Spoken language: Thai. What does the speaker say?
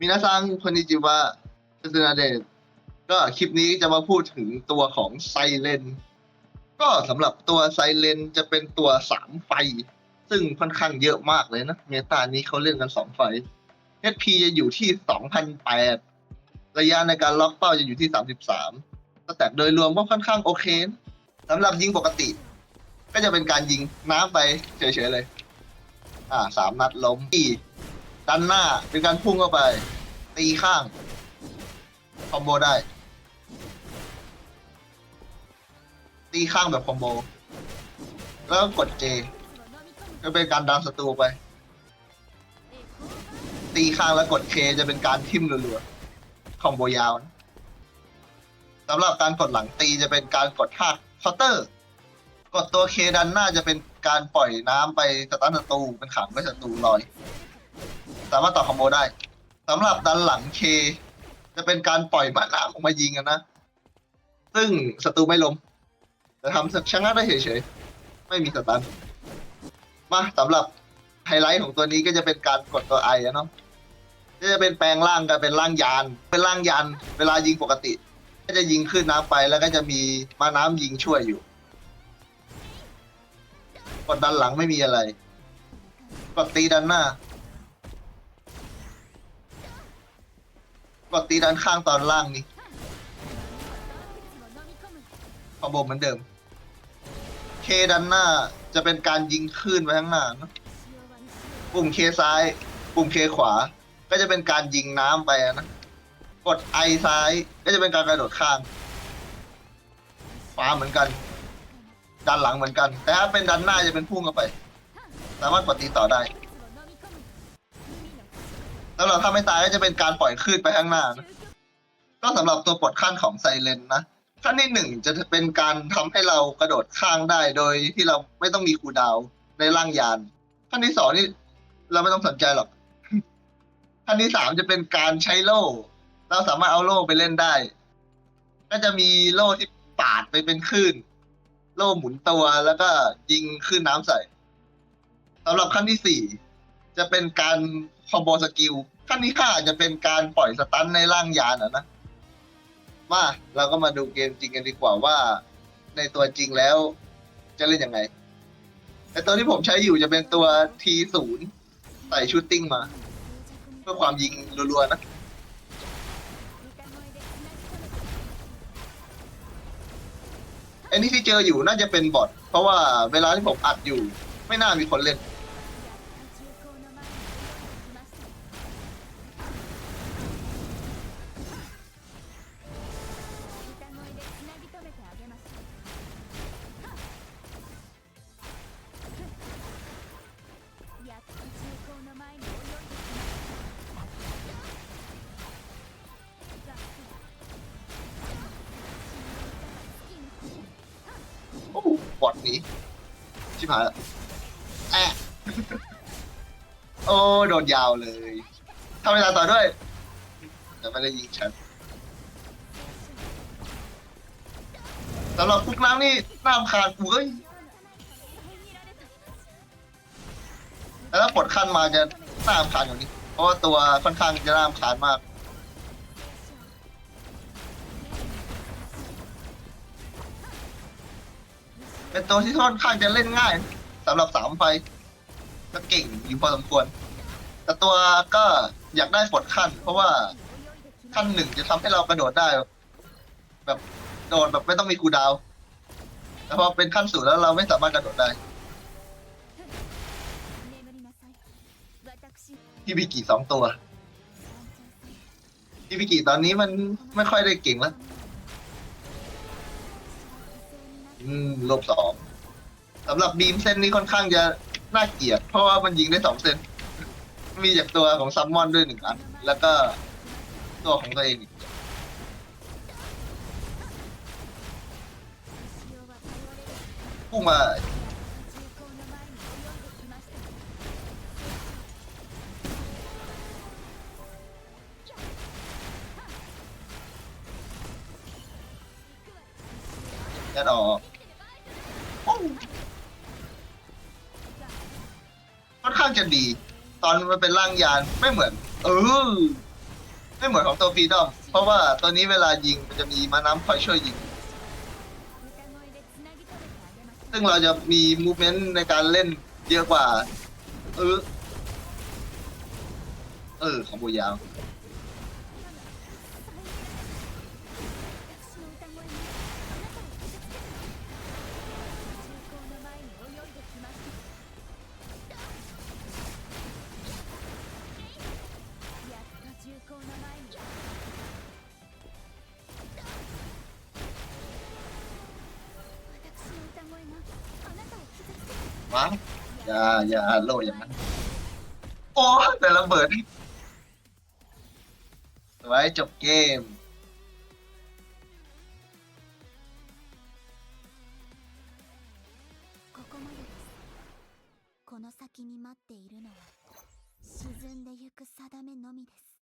มินาซังคนนิจิวะซึนาเดะก็คลิปนี้จะมาพูดถึงตัวของไซเลน ก็สำหรับตัวไซเลนจะเป็นตัวสามไฟ ซึ่งค่อนข้างเยอะมากเลยนะ เมตานี้เขาเล่นกันสองไฟ HP จะอยู่ที่2,008ระยะในการล็อกเป้าจะอยู่ที่33สแตทโดยรวมก็ค่อนข้างโอเคสำหรับยิงปกติ ก็จะเป็นการยิงน้ำไปเฉยๆเลย อ่าสามนัดล้มที่ ดันหน้าเป็นการพุ่งเข้าไป ตีข้าง คอมโบได้ ตีข้างแบบคอมโบ แล้วก็กด J ก็เป็นการดันศัตรูไป ตีข้างแล้วกด K จะเป็นการทิ่มรัวๆคอมโบยาวนะสำหรับการกดหลังตีจะเป็นการกดท่าเคาน์เตอร์ กดตัว K ดันหน้าจะเป็นการปล่อยน้ำไปสตันศัตรูเป็นขังไม่ศัตรูลอย สามารถต่อคอมโบได้สำหรับดันหลัง K จะเป็นการปล่อยมาน้ำออกมายิงกันนะ ซึ่งศัตรูไม่ล้มจะทำชะงักได้เฉยๆ ไม่มีสตันมาสำหรับไฮไลท์ของตัวนี้ก็จะเป็นการกดตัวไออะเนาะก็จะเป็นแปลงร่างกันเป็นร่างยาน เป็นร่างยาน เวลายิงปกติ ก็จะยิงขึ้นน้ำไปแล้วก็จะมีมาน้ำยิงช่วยอยู่ กดดันหลังไม่มีอะไร กดตีดันหน้า กดตีด้านข้างตอนล่างนี้คอมโบเหมือนเดิม เคดันหน้าจะเป็นการยิงขึ้นไปข้างหน้านะปุ่มเคซ้าย ปุ่มเคขวา ก็จะเป็นการยิงน้ำไปนะ กดไอซ้ายก็จะเป็นการกระโดดข้างขวาเหมือนกัน ดันหลังเหมือนกัน แต่ถ้าเป็นดันหน้าจะเป็นพุ่งเข้าไป สามารถกดตีต่อได้ แล้วเราถ้าไม่ตายก็จะเป็นการปล่อยคลื่นไปข้างหน้านะก็สำหรับตัวปลดขั้นของไซเลนนะขั้นที่หนึ่งจะเป็นการทำให้เรากระโดดข้างได้โดยที่เราไม่ต้องมีคูลดาวน์ในร่างยาน ขั้นที่สองนี่เราไม่ต้องสนใจหรอกขั้นที่สามจะเป็นการใช้โล่ เราสามารถเอาโล่ไปเล่นได้ ก็จะมีโล่ที่ปาดไปเป็นคลื่น โล่หมุนตัวแล้วก็ยิงคลื่นน้ำใส่สำหรับขั้นที่สี่ จะเป็นการคอมโบสกิลขั้นที่ห้าจะเป็นการปล่อยสตันในร่างยานอะนะมาเราก็มาดูเกมจริงกันดีกว่าว่า ในตัวจริงแล้ว จะเล่นยังไงไอตัวที่ผมใช้อยู่จะเป็นตัว T0 ใส่ชูตติ้งมา เพื่อความยิงรัวๆนะอันนี้ที่เจออยู่น่าจะเป็นบอทเพราะว่าเวลาที่ผมอัดอยู่ ไม่น่ามีคนเล่น อ้โหนีชิบหายละแอะโอ้โดนยาวเลยทำเวลาต่อด้วยแต่ไม่ได้ยิงฉันสำหรับคุกน้ำนี่น้ำขาดกูเอ้ยแต่ถ้าปลดขั้นมาจะน้ำขาดอย่างนี้ เพราะว่าตัวค่อนข้างจะน้ำขาดมาก เป็นตัวที่ค่อนข้างจะเล่นง่ายสำหรับสามไฟก็เก่งอยู่พอสมควร แต่ตัวก็อยากได้ปลดขั้น เพราะว่าขั้นหนึ่งจะทำให้เรากระโดดได้ แบบโดดแบบไม่ต้องมีคูดาวแต่พอเป็นขั้นสูงแล้วเราไม่สามารถกระโดดได้พี่พิกิสองตัวพี่พิกิตอนนี้มันไม่ค่อยได้เก่งแล้ว อืมลบสองสำหรับบีมเส้นนี้ค่อนข้างจะน่าเกลียด เพราะว่ามันยิงได้สองเส้น มีจากตัวของซัมมอนด้วยหนึ่งอัน แล้วก็ตัวของตัวเองอีกพุ่งมา ยัดอกค่อนข้างจะดี ตอนมันเป็นร่างยานไม่เหมือน เออ ไม่เหมือนของตัวฟีดอม เพราะว่าตัวนี้เวลายิงมันจะมีมาน้ำคอยช่วยยิง ซึ่งเราจะมีมูเมนต์ในการเล่นเยอะกว่า เออ เออของบูยาว วะอย่าอย่าโลดอย่างนั้น โอ้แต่ระเบิดไว้จบเกม ここまでですこの先に待っているのは沈んでゆく定めのみです